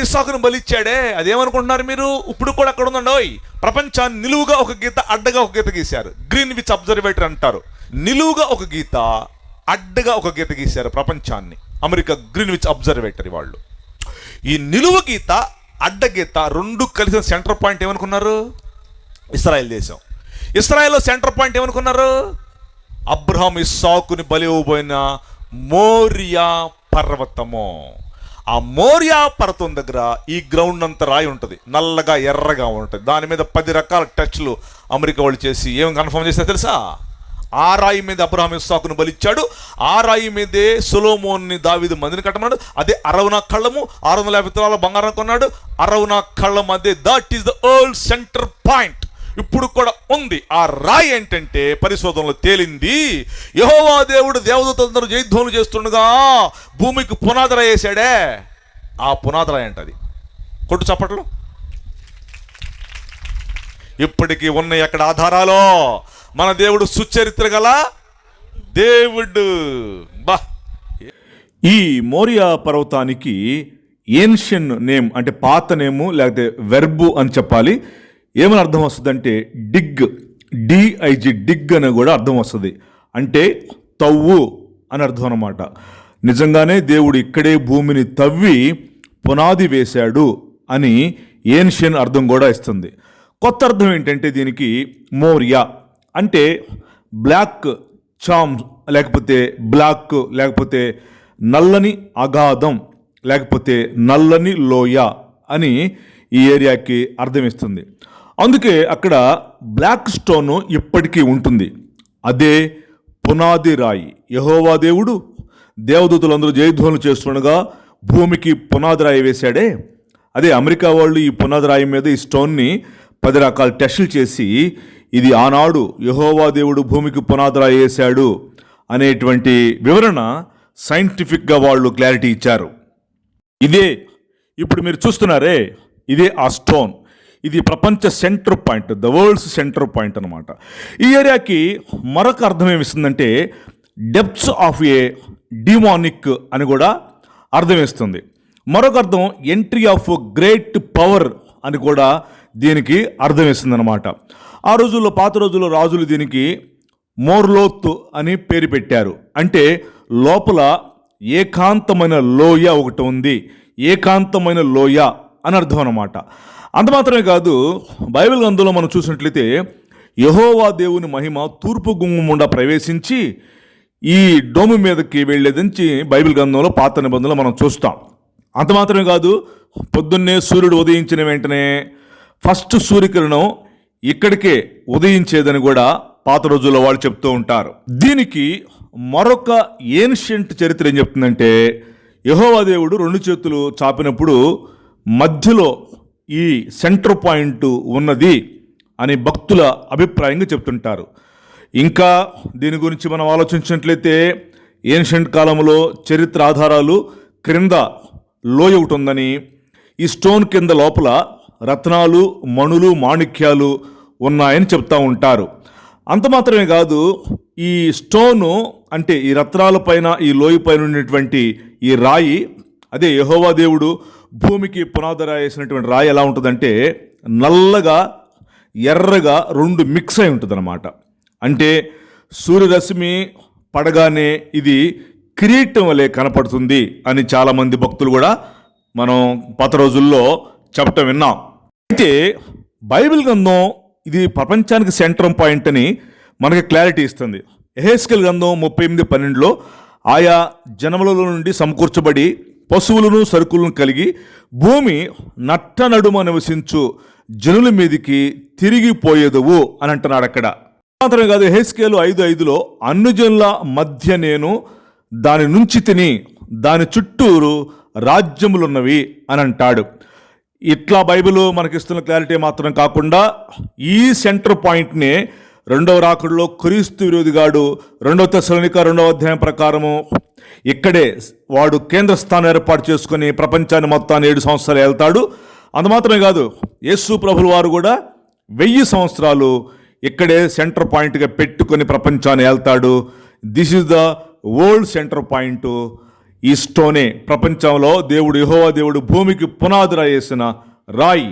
ఇస్సాకును బలిచ్చాడే. అదేమనుకుంటున్నారు మీరు? ఇప్పుడు కూడా అక్కడ ఉందండి. ప్రపంచాన్ని నిలువుగా ఒక గీత అడ్డగా ఒక గీత గీశారు. గ్రీన్ విచ్ అబ్జర్వేటర్ అంటారు. నిలువుగా ఒక గీత అడ్డగా ఒక గీత గీశారు ప్రపంచాన్ని. అమెరికా గ్రీన్ విచ్ అబ్జర్వేటరీ వాళ్ళు. ఈ నిలువ గీత అడ్డ గీత రెండు కలిసిన సెంటర్ పాయింట్ ఏమనుకున్నారు? ఇస్రాయల్ దేశం. ఇస్రాయల్లో సెంటర్ పాయింట్ ఏమనుకున్నారు? అబ్రహాం ఇస్సాకుని బలి ఇవ్వబోయిన మోరియా పర్వతము. ఆ మోరియా పర్వతం దగ్గర ఈ గ్రౌండ్ అంతా రాయి ఉంటుంది. నల్లగా ఎర్రగా ఉంటుంది. దాని మీద పది రకాల టచ్లు అమెరికా వాళ్ళు చేసి ఏం కన్ఫర్మ్ చేస్తే తెలుసా? ఆ రాయి మీద అబ్రహాం ఇస్సాకును బలిచ్చాడు. ఆ రాయి మీదే సులోమోన్ని దావిదు మందిని కట్టమన్నాడు. అదే అరవనా కళ్ళము ఆరు వందల యాభై తులాల బంగారం కొన్నాడు. అరవనా కళ్ళం అదే that is the old centre point ఇప్పుడు కూడా ఉంది. ఆ రాయి ఏంటంటే పరిశోధనలో తేలింది. యహోవా దేవుడు దేవదూతలందరూ జయధ్వనులు చేస్తుండగా భూమికి పునాదర వేసాడే ఆ పునాదర ఏంటది కొట్టు చప్పట్లు. ఇప్పటికీ ఉన్నాయి అక్కడ ఆధారాలు. మన దేవుడు సుచరిత్ర గల దేవుడు. బా. ఈ మోరియా పర్వతానికి ఏన్షియన్ నేమ్ అంటే పాత నేము లేకపోతే వెర్బు అని చెప్పాలి. ఏమని అర్థం వస్తుందంటే డిగ్ డిఐజి డిగ్ అని కూడా అర్థం వస్తుంది. అంటే తవ్వు అని అర్థం అన్నమాట. నిజంగానే దేవుడు ఇక్కడే భూమిని తవ్వి పునాది వేశాడు అని ఏన్షియన్ అర్థం కూడా ఇస్తుంది. కొత్త అర్థం ఏంటంటే దీనికి మోరియా. అంటే బ్లాక్ చామ్ లేకపోతే బ్లాక్ లేకపోతే నల్లని అగాధం లేకపోతే నల్లని లోయ అని ఈ ఏరియాకి అర్థమిస్తుంది అందుకే అక్కడ బ్లాక్ స్టోన్ ఇప్పటికీ ఉంటుంది. అదే పునాది రాయి. యహోవా దేవుడు దేవదూతలందరూ జయధ్వనులు చేస్తుండగా భూమికి పునాది రాయి వేశాడే. అదే అమెరికా వాళ్ళు ఈ పునాది రాయి మీద ఈ స్టోన్ని పది రకాల టెస్టులు చేసి ఇది ఆనాడు యహోవా దేవుడు భూమికి పునాది రాయి వేశాడు అనేటువంటి వివరణ సైంటిఫిక్గా వాళ్ళు క్లారిటీ ఇచ్చారు. ఇదే ఇప్పుడు మీరు చూస్తున్నారే ఇదే ఆ స్టోన్. ఇది ప్రపంచ centre point the world's centre point అనమాట ఈ ఏరియాకి మరొక అర్థం ఏమిస్తుందంటే డెప్త్స్ ఆఫ్ ఏ డిమానిక్ అని కూడా అర్థమేస్తుంది మరొక అర్థం ఎంట్రీ ఆఫ్ గ్రేట్ పవర్ అని కూడా దీనికి అర్థం అనమాట ఆ రోజుల్లో పాత రోజుల్లో రాజులు దీనికి మోర్లోత్ అని పేరు పెట్టారు. అంటే లోపల ఏకాంతమైన లోయ ఒకటి ఉంది. ఏకాంతమైన లోయ అని అర్థం అనమాట అంత మాత్రమే కాదు బైబిల్ గ్రంథంలో మనం చూసినట్లయితే యహోవా దేవుని మహిమ తూర్పు గుమ్ముండా ప్రవేశించి ఈ డోము మీదకి వెళ్ళేదని బైబిల్ గ్రంథంలో పాత నిబంధనలు మనం చూస్తాం. అంత మాత్రమే కాదు పొద్దున్నే సూర్యుడు ఉదయించిన వెంటనే ఫస్ట్ సూర్యకిరణం ఇక్కడికే ఉదయించేదని కూడా పాత రోజుల్లో వాళ్ళు చెప్తూ ఉంటారు. దీనికి మరొక ఏన్షియంట్ చరిత్ర ఏం చెప్తుందంటే యహోవా దేవుడు రెండు చేతులు చాపినప్పుడు మధ్యలో ఈ సెంటర్ పాయింట్ ఉన్నది అని భక్తుల అభిప్రాయంగా చెప్తుంటారు. ఇంకా దీని గురించి మనం ఆలోచించినట్లయితే ఏన్షియంట్ కాలంలో చరిత్ర ఆధారాలు క్రింద లోయ ఒకటి ఉందని ఈ స్టోన్ కింద లోపల రత్నాలు మణులు మాణిక్యాలు ఉన్నాయని చెప్తూ ఉంటారు. అంత మాత్రమే కాదు ఈ స్టోను అంటే ఈ రత్నాల పైన ఈ లోయ పైన ఉన్నటువంటి ఈ రాయి అదే యహోవా దేవుడు భూమికి పునాదర వేసినటువంటి రాయి ఎలా ఉంటుందంటే నల్లగా ఎర్రగా రెండు మిక్స్ అయి ఉంటుంది అంటే సూర్యరశ్మి పడగానే ఇది కిరీటం వలె కనపడుతుంది అని చాలామంది భక్తులు కూడా మనం పాత రోజుల్లో చెప్పటం విన్నాం. అయితే బైబిల్ గ్రంథం ఇది ప్రపంచానికి సెంట్రమ్ పాయింట్ అని మనకి క్లారిటీ ఇస్తుంది. ఎహెస్కెల్ గ్రంథం ముప్పై ఎనిమిది పన్నెండులో ఆయా జనములలో నుండి సమకూర్చబడి పశువులను సరుకులను కలిగి భూమి నట్ట నడుమ నివసించు జనుల మీదికి తిరిగిపోయేదువు అని అంటున్నాడు అక్కడ. మాత్రమే కాదు హేస్కేలు ఐదు ఐదులో అన్నుజనుల మధ్య నేను దాని నుంచి తిని దాని చుట్టూరు రాజ్యములున్నవి అని అంటాడు. ఇట్లా బైబిల్ మనకిస్తున్న క్లారిటీ మాత్రం కాకుండా ఈ సెంటర్ పాయింట్నే రెండవ రాకుడులో క్రీస్తు విరోధిగాడు రెండవ తెశలనిక రెండవ అధ్యాయం ప్రకారము ఇక్కడే వాడు కేంద్ర స్థానం ఏర్పాటు చేసుకుని ప్రపంచాన్ని మొత్తాన్ని ఏడు సంవత్సరాలు వెళ్తాడు అంత మాత్రమే కాదు యేసు ప్రభులు వారు కూడా వెయ్యి సంవత్సరాలు ఇక్కడే సెంటర్ పాయింట్గా పెట్టుకొని ప్రపంచాన్ని వెళ్తాడు this is the world centre point ఈ స్టోనే ప్రపంచంలో దేవుడు యహోవా దేవుడు భూమికి పునాదురా వేసిన రాయి.